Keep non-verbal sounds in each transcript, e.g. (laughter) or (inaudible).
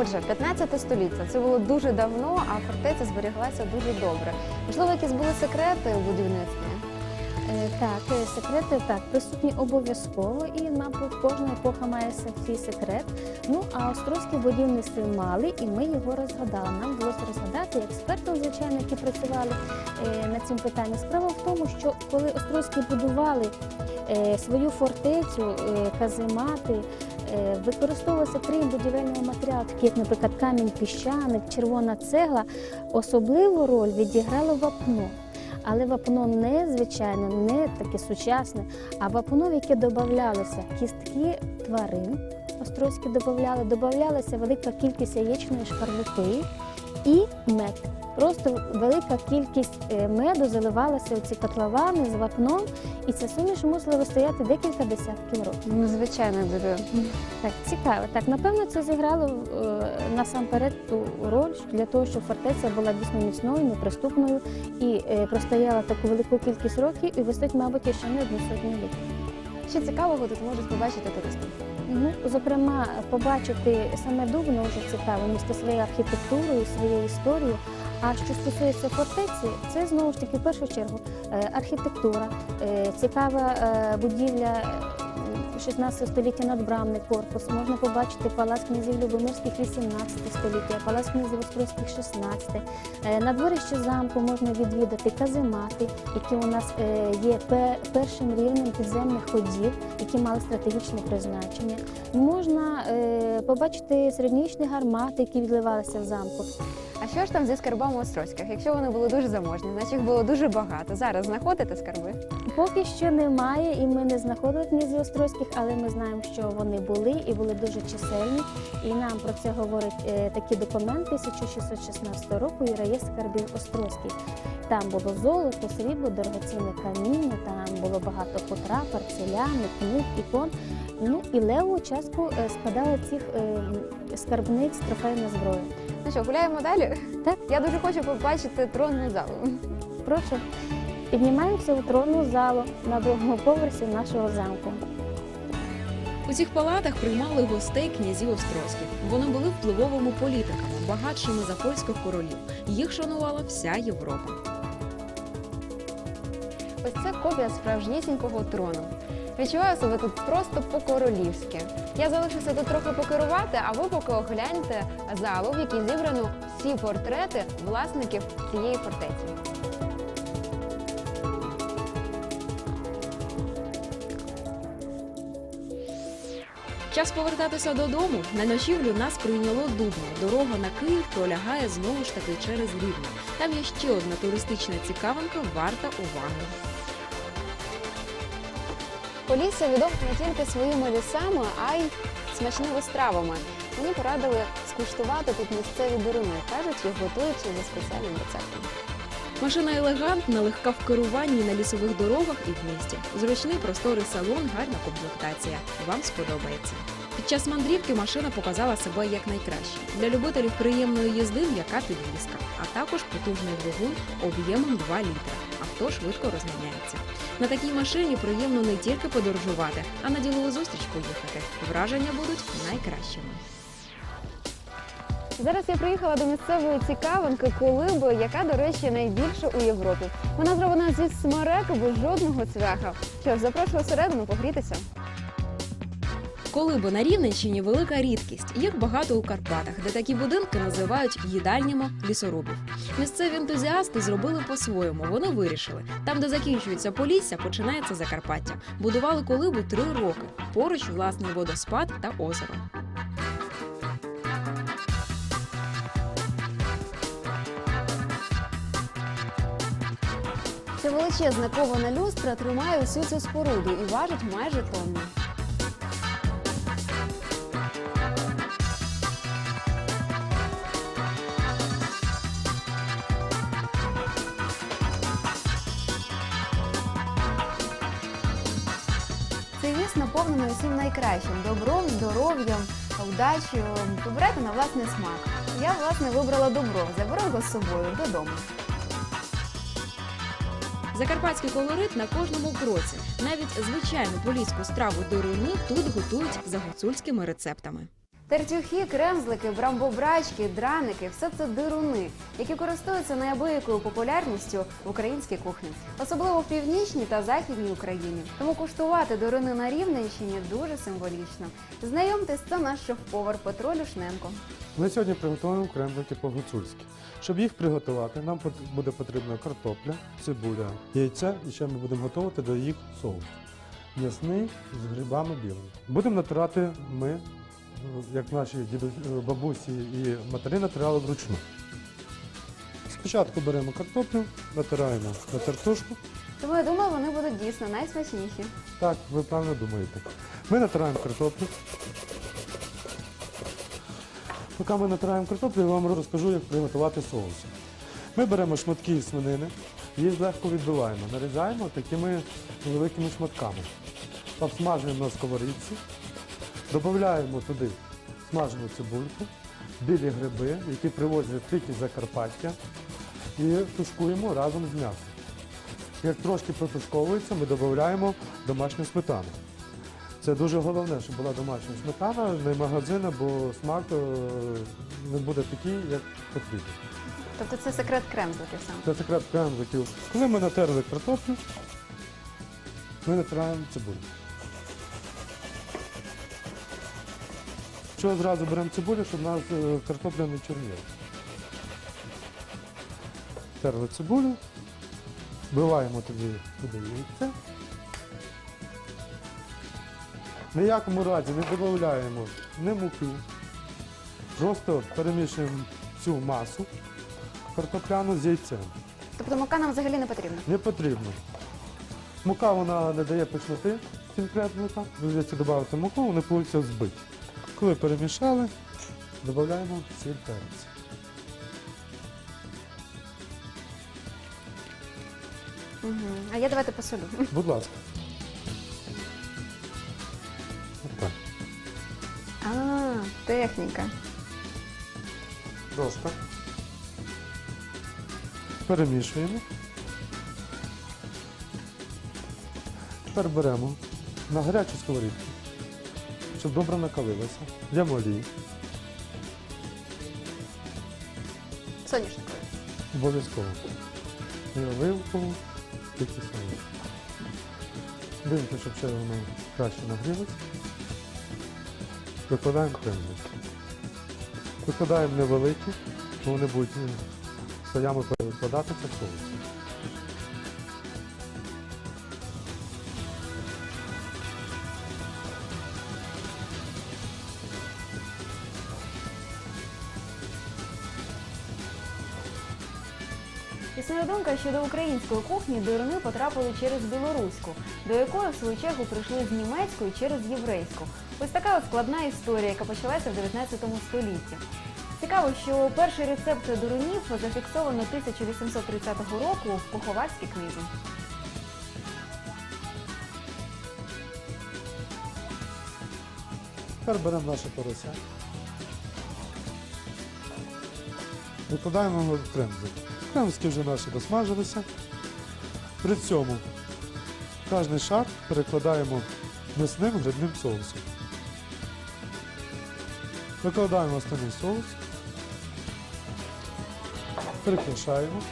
Отже, 15 століття це було дуже давно, а фортеця зберіглася дуже добре. Можливо, якісь були секрети у будівництві? Е, Так, е, секрети так присутні обов'язково, і мабуть кожна епоха має свій секрет. Ну а острозькі будівництві мали, і ми його розгадали. Нам вдалося розгадати експертів, звичайно, які працювали е, над цим питанням. Справа в тому, що коли острозькі будували свою фортецю, каземати. Е, Використовувався крім будівельного матеріалу, такі як, наприклад, камінь піщаник, червона цегла. Особливу роль відіграло вапно. Але вапно не звичайно, не таке сучасне, а вапно, в яке додавалися кістки тварин, острозькі додавали, додавалася велика кількість яєчної шкарлупи і мед. Просто велика кількість е, меду заливалася у ці котловани з вапном, і ця суміш мусила вистояти декілька десятків років. Ну, звичайно, дуже Так, цікаво. Так, напевно, це зіграло е, насамперед ту роль для того, щоб фортеця була дійсно міцною, неприступною і е, простояла таку велику кількість років і висить, мабуть, ще не одну сотню літ. що цікавого тут можуть побачити туристи. Ну, зокрема, побачити саме Дубно вже цікаво, місто своєю архітектурою, своєю історією. А що стосується фортеці, це знову ж таки в першу чергу е, архітектура, е, цікава е, будівля. е, 16 століття надбрамний корпус. Можна побачити палац князів Любомирських 18 століття, палац князів Острозьких 16. Е, На дворищі замку можна відвідати каземати, які у нас є першим рівнем підземних ходів, які мали стратегічне призначення. Можна побачити середньовічні гармати, які відливалися в замку. А що ж там зі скарбами у Острозьких? Якщо вони були дуже заможні, значить їх було дуже багато. Зараз знаходите скарби? Поки що немає, і ми не знаходили князів Острозьких, але ми знаємо, що вони були і були дуже чисельні. І нам про це говорять е, такі документи 1616 року і реєстр скарбів Острозьких. Там було золото, срібло, дорогоцінне каміння, там було багато хутра, парцеляни, книг, ікон. Ну і леву частку е, складали цих е, скарбниць трофейна зброя. Ну що, гуляємо далі? Так. Я дуже хочу побачити тронну залу. Прошу, піднімаємося у тронну залу на другому поверсі нашого замку. У цих палатах приймали гостей князів Острозьких. Вони були впливовими політиками, багатшими за польських королів. Їх шанувала вся Європа. Ось це копія справжнісінького трону. Відчуваю себе тут просто по-королівськи. Я залишуся тут трохи покерувати, а ви поки огляньте залу, в якій зібрано всі портрети власників цієї фортеці. Час повертатися додому. На ночівлю нас прийняло Дубно. Дорога на Київ пролягає знову ж таки через Рівне. Там є ще одна туристична цікавинка, варта уваги. Полісся відомо не тільки своїми лісами, а й смачними стравами. Мені порадили скуштувати тут місцеві дурини. Кажуть, їх готують за спеціальним рецептом. Машина елегантна, легка в керуванні на лісових дорогах і в місті. Зручний просторий салон, гарна комплектація. Вам сподобається. Під час мандрівки машина показала себе як найкраще. Для любителів приємної їзди м'яка підвізка, а також потужний двигун об'ємом 2 літра. Авто швидко розганяється. На такій машині приємно не тільки подорожувати, а на ділову зустріч поїхати. Враження будуть найкращими. Зараз я приїхала до місцевої цікавинки Колиби, яка, до речі, найбільша у Європі. Вона зроблена зі смереки без жодного цвяха. Що ж, запрошую всередину погрітися. Колиби на Рівненщині велика рідкість. Їх багато у Карпатах, де такі будинки називають їдальнями лісорубів. Місцеві ентузіасти зробили по-своєму. Вони вирішили. Там, де закінчується Полісся, починається Закарпаття. Будували колибу три роки. Поруч власний водоспад та озеро. Ця величезна кована люстра тримає усю цю споруду і важить майже тонну. Ліс наповнений усім найкращим добром, здоров'ям, удачею. Вибирайте на власний смак. Я власне вибрала добро, заберу його з собою додому. Закарпатський колорит на кожному кроці. Навіть звичайну поліську страву до дорини тут готують за гуцульськими рецептами. Тертюхи, кремзлики, брамбобрачки, драники все це дируни, які користуються неабиякою популярністю в українській кухні, особливо в північній та західній Україні. Тому куштувати дируни на Рівненщині дуже символічно. Знайомтесь, це наш шеф-повар Петро Люшненко. Ми сьогодні приготуємо кремлики по-гуцульськи. Щоб їх приготувати, нам буде потрібна картопля, цибуля, яйця і ще ми будемо готувати до їх соус. М'ясний з грибами білими. Будемо натирати ми, як наші е, бабусі і матері натирали вручну. Спочатку беремо картоплю, натираємо на тертушку. Тому я думаю, вони будуть дійсно найсмачніші. Так, ви правильно думаєте. Ми натираємо картоплю. Поки ми натираємо картоплю, я вам розкажу, як приготувати соус. Ми беремо шматки свинини, їх легко відбиваємо, нарізаємо такими великими шматками. Обсмажуємо на сковорідці, додаємо туди смажену цибульку, білі гриби, які привозять тільки з Закарпаття, і тушкуємо разом з м'ясом. Як трошки протушковується, ми додаємо домашню сметану. Це дуже головне, щоб була домашня сметана, не магазина, бо смак е, не буде такий, як потрібно. Тобто це секрет кремзликів саме. Це секрет кремликів. Коли ми натерли картоплю, ми натираємо цибулю. Що зразу беремо цибулю, щоб у нас е, картопля не чорніла. Терли цибулю, вбиваємо тоді туди яйце. В ніякому разі не додаємо ні муки. Просто перемішуємо цю масу картопляну з яйцем. Тобто мука нам взагалі не потрібна. Не потрібно. Мука вона не дає пишноти цим крепликам. Доведеться додати муку, вони получаться збиті. Коли перемішали, додаємо сіль перець. Угу. А я давайте посолю. (laughs) Будь ласка. Отак. А, техніка. Просто. Перемішуємо. Тепер беремо на гарячу сковорідку, щоб добре накалилося. Йдемо олії. Соняшниковий. Обов'язково. Оливкову, і кислену. Дивимося, щоб ще воно краще нагрілося. Викладаємо кремлик. Викладаємо невеликі, бо вони будуть слоями перекладатися в соус. Існує думка, що до української кухні дируни потрапили через білоруську, до якої в свою чергу прийшли з німецької через єврейську. Ось така от складна історія, яка почалася в 19 столітті. Цікаво, що перший рецепт дурунів зафіксовано 1830 року в Поховацькій книзі. Тепер беремо наше порося. Викладаємо його в кремзик. Кремзики вже наші досмажилися. При цьому кожний шар перекладаємо м'ясним грибним соусом. Викладаємо останній соус. Перекрашаємо.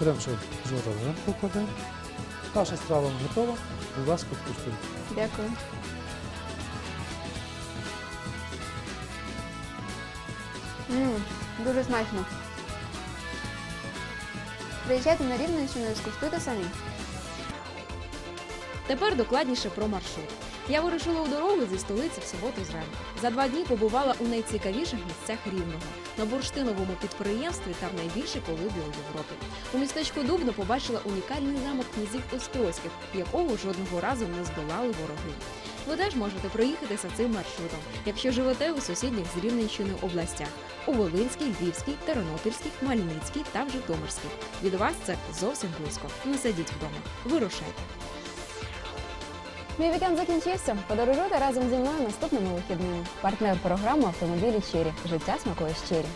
Беремо ще журавлин покладемо. Наша страва готова. Будь ласка, куштуйте. Дякую. Мм, дуже смачно. Приїжджайте на Рівненщину і скуштуйте самі. Тепер докладніше про маршрут. Я вирушила у дорогу зі столиці в суботу зранку. За два дні побувала у найцікавіших місцях рівного на бурштиновому підприємстві та в найбільшій колибі у Європі. У містечку Дубно побачила унікальний замок князів Острозьких, якого жодного разу не здолали вороги. Ви теж можете проїхатися цим маршрутом, якщо живете у сусідніх з Рівненщиною областях у Волинській, Львівській, Тернопільській, Хмельницькій та в Житомирській. Від вас це зовсім близько. Не сидіть вдома. Вирушайте. Мій вікенд закінчився. Подорожуйте разом зі мною наступними вихідними. Партнер програми автомобілі Чері. Життя смакує щирі.